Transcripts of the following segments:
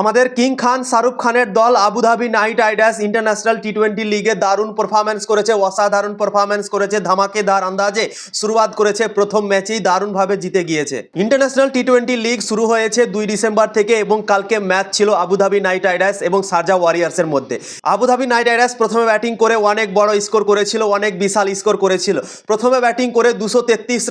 আমাদের কিং খান, শাহরুখ খানের দল Abu Dhabi Knight Riders international T twenty লিগে দারুণ পারফরমেন্স করেছে, অসাধারণ পারফরমেন্স করেছে, ধামাকেদার আন্দাজে শুরুয়াত করেছে, প্রথম ম্যাচেই দারুণভাবে জিতে গিয়েছে। ইন্টারন্যাশনাল টি টোয়েন্টি লিগ শুরু হয়েছে দুই ডিসেম্বর থেকে এবং কালকে ম্যাচ ছিল আবুধাবি নাইট রাইডার্স এবং সার্জা ওয়ারিয়ার্সের মধ্যে। আবুধাবি নাইট রাইডার্স প্রথমে ব্যাটিং করে অনেক বড় স্কোর করেছিল, অনেক বিশাল স্কোর করেছিল। প্রথমে ব্যাটিং করে দুশো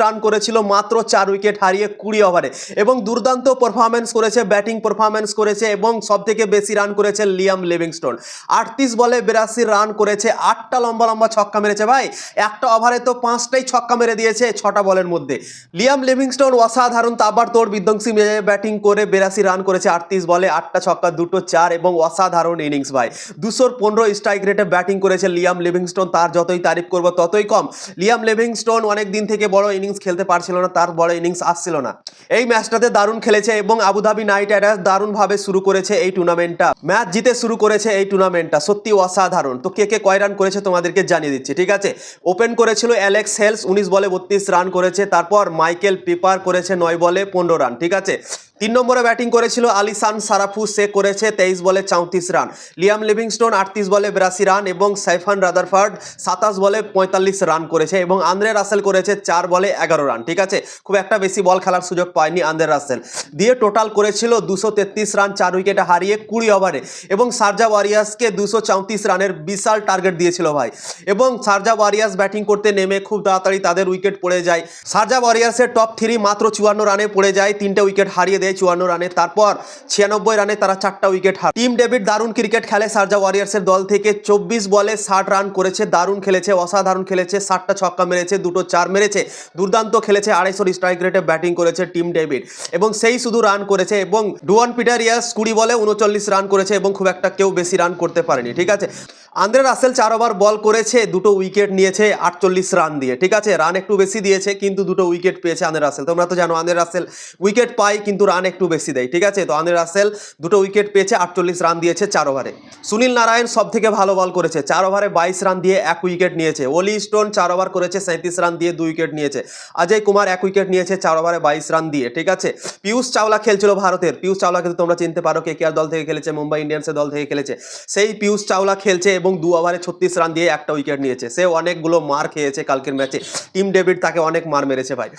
রান করেছিল, মাত্র চার উইকেট হারিয়ে কুড়ি ওভারে এবং দুর্দান্ত পারফরমেন্স করেছে ব্যাটিং পারফরমেন্স করেছে এবং সব থেকে বেশি রান করেছে লিয়াম লিভিংস্টোন। আটত্রিশ বলে বিরাশি রান করেছে, আটটা লম্বা লম্বা ছক্কা মেরেছে ভাই। একটা ওভারে তো পাঁচটাই ছক্কা মেরে দিয়েছে ছটা বলের মধ্যে। লিয়াম লিভিংস্টোন অসাধারণ তাবার তোর বিধ্বংসী ব্যাটিং করে বিরাশি রান করেছে আটত্রিশ বলে, আটটা ছক্কা, দুটো চার এবং অসাধারণ ইনিংস ভাই। দুশোর পনেরো স্ট্রাইক রেটে ব্যাটিং করেছে লিয়াম লিভিংস্টোন, তার যতই তারিফ করব ততই কম। লিয়াম লিভিংস্টোন অনেক দিন থেকে বড় ইনিংস খেলতে পারছিল না, তার বড় ইনিংস আসছিল না। এই ম্যাচটাতে দারুণ খেলেছে এবং আবুধাবি নাইট রাইডার্স দারুণভাবে শুরু করেছে এই টুর্নামেন্টটা? ম্যাচ জিতে শুরু করেছে এই টুর্নামেন্টটা। সত্যি অসাধারণ। তো কে কে কয় রান করেছে তোমাদেরকে জানিয়ে দিচ্ছি, ঠিক আছে? ওপেন করেছিল অ্যালেক্স হেলস উনিশ বলে বত্রিশ রান করেছে। তারপর মাইকেল পিপার করেছে নয় বলে পনেরো রান, ঠিক আছে? তিন নম্বরে ব্যাটিং করেছিল আলিসান সারাফু। সে করেছে তেইশ বলে চৌত্রিশ রান। লিয়াম লিভিংস্টোন আটত্রিশ বলে বিরাশি রান এবং সাইফান রাদারফার্ড সাতাশ বলে পঁয়তাল্লিশ রান করেছে এবং আন্দ্রে রাসেল করেছে চার বলে এগারো রান। ঠিক আছে? খুব একটা বেশি বল খেলার সুযোগ পায়নি আন্দ্রে রাসেল। দিয়ে টোটাল করেছিল দুশো তেত্রিশ রান, চার উইকেটে হারিয়ে কুড়ি ওভারে এবং সার্জা ওয়ারিয়ার্সকে দুশো চৌত্রিশ রানের বিশাল টার্গেট দিয়েছিল ভাই। এবং সার্জা ওয়ারিয়ার্স ব্যাটিং করতে নেমে খুব তাড়াতাড়ি তাদের উইকেট পড়ে যায়। সার্জা ওয়ারিয়ার্সের টপ থ্রি মাত্র চুয়ান্ন রানে পড়ে যায়, তিনটে উইকেট হারিয়ে দেয় চুয়ান্ন রানে। তারপর ছিয়ানব্বই রানে তারা চারটা উইকেট হার। টিম ডেভিড দারুণ ক্রিকেট খেলে। সার্জা ওয়ারিয়ার্সের দল থেকে চব্বিশ বলে ষাট রান করেছে। দারুণ খেলেছে, অসাধারণ খেলেছে, ষাটটা ছক্কা মেরেছে, দুটো চার মেরেছে, দুর্দান্ত খেলেছে আড়াইশোর স্ট্রাইক রেটে ব্যাটিং করেছে টিম ডেভিড। এবং সেই শুধু রান করেছে এবং ডুয়ান পিটারিয়াস কুড়ি বলে উনচল্লিশ রান করেছে এবং খুব একটা কেউ বেশি রান করতে পারেনি, ঠিক আছে? আন্দ্রে রাসেল চার ওভার বল করেছে, দুটো উইকেট নিয়েছে, আটচল্লিশ রান দিয়ে। ঠিক আছে, রান একটু বেশি দিয়েছে, কিন্তু দুটো উইকেট পেয়েছে আন্দ্রে রাসেল। তোমরা তো জানো, আন্দ্রে রাসেল উইকেট পায়, কিন্তু রান একটু বেশি দেয়। ঠিক আছে, তো আন্দ্রে রাসেল দুটো উইকেট পেয়েছে, আটচল্লিশ রান দিয়েছে চার ওভারে। সুনীল নারায়ণ সব থেকে ভালো বল করেছে, চার ওভারে বাইশ রান দিয়ে এক উইকেট নিয়েছে। ওলি স্টোন চার ওভার করেছে সাঁত্রিশ রান দিয়ে দুই উইকেট নিয়েছে। অজয় কুমার এক উইকেট নিয়েছে, চার ওভারে বাইশ রান দিয়ে। ঠিক আছে, পিয়ুষ চাওলা খেলছিল ভারতের। পিয়ুষ চাওলা কিন্তু তোমরা চিনতে পারো, কে দল থেকে খেলেছে, মুম্বাই ইন্ডিয়ান্সের দল থেকে খেলেছে। সেই পিয়ুষ চাওলা খেলছে এবং দু ওভারে ছত্রিশ রান দিয়ে একটা উইকেট নিয়েছে। সে অনেকগুলো মার খেয়েছে কালকের ম্যাচে টিম ডেভিড তাকে অনেক মার মেরেছে ভাই।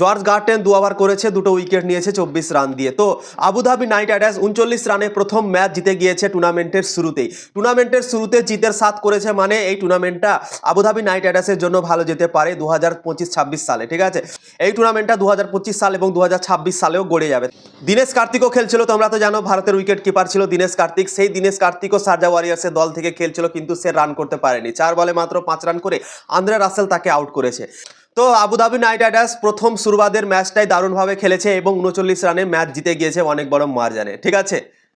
জর্জ গার্টেন দু ওভার করেছে, দুটো উইকেট নিয়েছে, চব্বিশ রান দিয়ে। তো আবুধাবি নাইট রাইডার্স উনচল্লিশ রানে প্রথম ম্যাচ জিতে গিয়েছে টুর্নামেন্টের শুরুতেই। টুর্নামেন্টের শুরুতে জিতের সাথ করেছে মানে এই টুর্নামেন্টটা আবুধাবি নাইট রাইডার্সের জন্য ভালো যেতে পারে দু হাজার সালে, ঠিক আছে? এই টুর্নামেন্টটা দু হাজার পঁচিশ সাল এবং দু হাজার ছাব্বিশ সালেও গড়ে যাবে। দীনেশ কার্তিকও খেলছিল, তোমরা তো জানো ভারতের উইকেট কিপার ছিল দিনেশ কার্তিক। সেই দিনেশ কার্তিকও সার্জা ওয়ারিয়ার্সের দল থেকে খেলছিল, কিন্তু সে রান করতে পারেনি। চার বলে মাত্র পাঁচ রান করে আন্দ্রে রাসেল তাকে আউট করেছে। তো আবুধাবি নাইট রাইডার্স প্রথম শুরুবাদের ম্যাচটাই দারুণভাবে খেলেছে এবং উনচল্লিশ রানে ম্যাচ জিতে গিয়েছে অনেক বড় মার্জানে। ঠিক আছে?